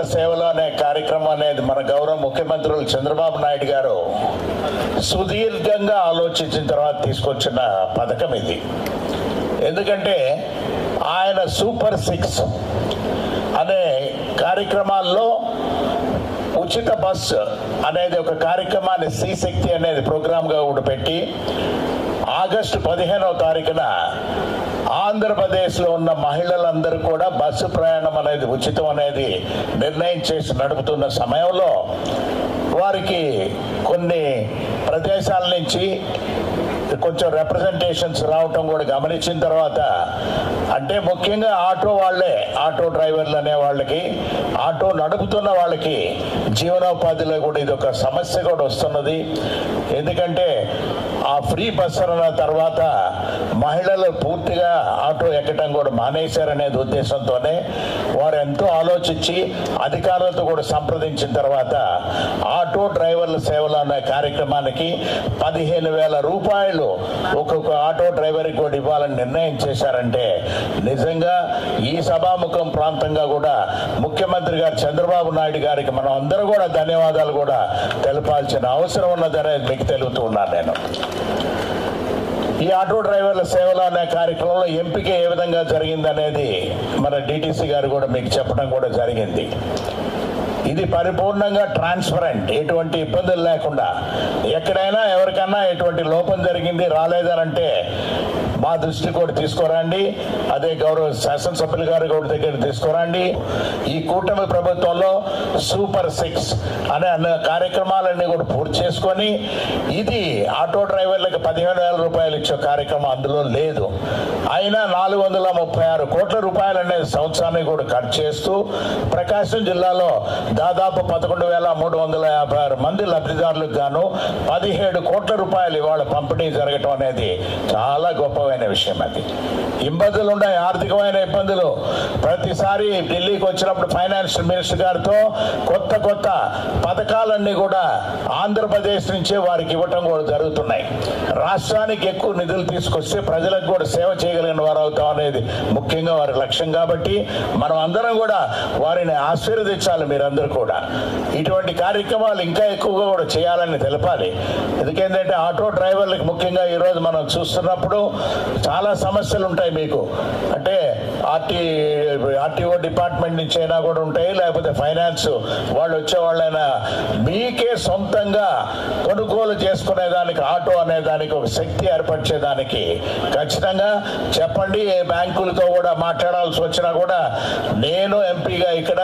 డ్రైవర్ల సేవలు అనే కార్యక్రమం అనేది మన గౌరవ ముఖ్యమంత్రులు చంద్రబాబు నాయుడు గారు సుదీర్ఘంగా ఆలోచించిన తర్వాత తీసుకొచ్చిన పథకం ఇది. ఎందుకంటే ఆయన సూపర్ సిక్స్ అనే కార్యక్రమాల్లో ఉచిత బస్ అనేది ఒక కార్యక్రమాన్ని శ్రీశక్తి అనేది ప్రోగ్రామ్గా కూడా పెట్టి ఆగస్టు పదిహేనవ తారీఖున ఆంధ్రప్రదేశ్లో ఉన్న మహిళలందరూ కూడా బస్సు ప్రయాణం అనేది ఉచితం అనేది నిర్ణయం చేసి నడుపుతున్న సమయంలో వారికి కొన్ని ప్రదేశాల నుంచి కొంచెం రిప్రజెంటేషన్స్ రావటం కూడా గమనించిన తర్వాత అంటే ముఖ్యంగా ఆటో వాళ్ళే ఆటో డ్రైవర్లు అనే వాళ్ళకి ఆటో నడుపుతున్న వాళ్ళకి జీవనోపాధిలో కూడా ఇది ఒక సమస్య కూడా వస్తున్నది. ఎందుకంటే ఆ ఫ్రీ బస్సుల తర్వాత మహిళలు పూర్తిగా ఆటో ఎక్కడం కూడా మానేశారనేది ఉద్దేశంతోనే వారు ఎంతో ఆలోచించి అధికారులతో కూడా సంప్రదించిన తర్వాత ఆటో డ్రైవర్ల సేవలు అనే కార్యక్రమానికి పదిహేను వేల రూపాయలు ఒక్కొక్క ఆటో డ్రైవర్కి కూడా ఇవ్వాలని నిర్ణయం చేశారంటే నిజంగా ఈ సభాముఖం ప్రాంతంగా కూడా ముఖ్యమంత్రి గారు చంద్రబాబు నాయుడు గారికి మనం అందరూ కూడా ధన్యవాదాలు కూడా తెలపాల్సిన అవసరం ఉన్నదనేది మీకు తెలుపుతూ ఉన్నాను నేను. ఈ ఆటో డ్రైవర్ల సేవలు అనే కార్యక్రమంలో ఎంపిక ఏ విధంగా జరిగిందనేది మన డిటిసి గారు కూడా మీకు చెప్పడం కూడా జరిగింది. ఇది పరిపూర్ణంగా ట్రాన్స్పరెంట్ ఎటువంటి ఇబ్బందులు లేకుండా ఎక్కడైనా ఎవరికైనా ఎటువంటి లోపం జరిగింది రాలేదనంటే మా దృష్టి కూడా తీసుకురండి. అదే గౌరవ శాసనసభ్యులు గారు కూడా దగ్గర తీసుకురండి. ఈ కూటమి ప్రభుత్వంలో సూపర్ సిక్స్ అనే అన్న కార్యక్రమాలన్నీ కూడా పూర్తి చేసుకొని ఇది ఆటో డ్రైవర్లకు పదిహేను వేల రూపాయలు ఇచ్చే కార్యక్రమం అందులో లేదు. అయినా నాలుగు వందల ముప్పై ఆరు కోట్ల రూపాయలు అనేది సంవత్సరానికి కూడా ఖర్చు చేస్తూ ప్రకాశం జిల్లాలో దాదాపు పదకొండు వేల మూడు వందల యాభై ఆరు మంది లబ్ధిదారులకు గాను పదిహేడు కోట్ల రూపాయలు ఇవాళ పంపిణీ జరగటం అనేది చాలా గొప్ప గొప్పమైన విషయం అది. ఇబ్బందులు ఉన్నాయి ఆర్థికమైన ఇబ్బందులు. ప్రతిసారి ఢిల్లీకి వచ్చినప్పుడు ఫైనాన్షియల్ మినిస్టర్ గారితో కొత్త కొత్త పథకాలన్నీ కూడా ఆంధ్రప్రదేశ్ నుంచే వారికి ఇవ్వటం కూడా జరుగుతున్నాయి. రాష్ట్రానికి ఎక్కువ నిధులు తీసుకొస్తే ప్రజలకు కూడా సేవ చేయగలిగిన వారు అవుతాం అనేది ముఖ్యంగా వారి లక్ష్యం కాబట్టి మనం అందరం కూడా వారిని ఆశీర్వదించాలి మీరందరూ కూడా. ఇటువంటి కార్యక్రమాలు ఇంకా ఎక్కువగా కూడా చేయాలని తెలపాలి. ఎందుకంటే ఆటో డ్రైవర్లకు ముఖ్యంగా ఈరోజు మనం చూస్తున్నప్పుడు చాలా సమస్యలు ఉంటాయి మీకు. అంటే ఆర్టీ ఆర్టీఓ డిపార్ట్మెంట్ నుంచి అయినా కూడా ఉంటాయి లేకపోతే ఫైనాన్స్ వాళ్ళు వచ్చే వాళ్ళైనా మీకే సొంతంగా కొనుగోలు చేసుకునే దానికి ఆటో అనే దానికి ఒక శక్తి ఏర్పరిచేదానికి ఖచ్చితంగా చెప్పండి. ఏ బ్యాంకులతో కూడా మాట్లాడాల్సి వచ్చినా కూడా నేను ఎంపీగా ఇక్కడ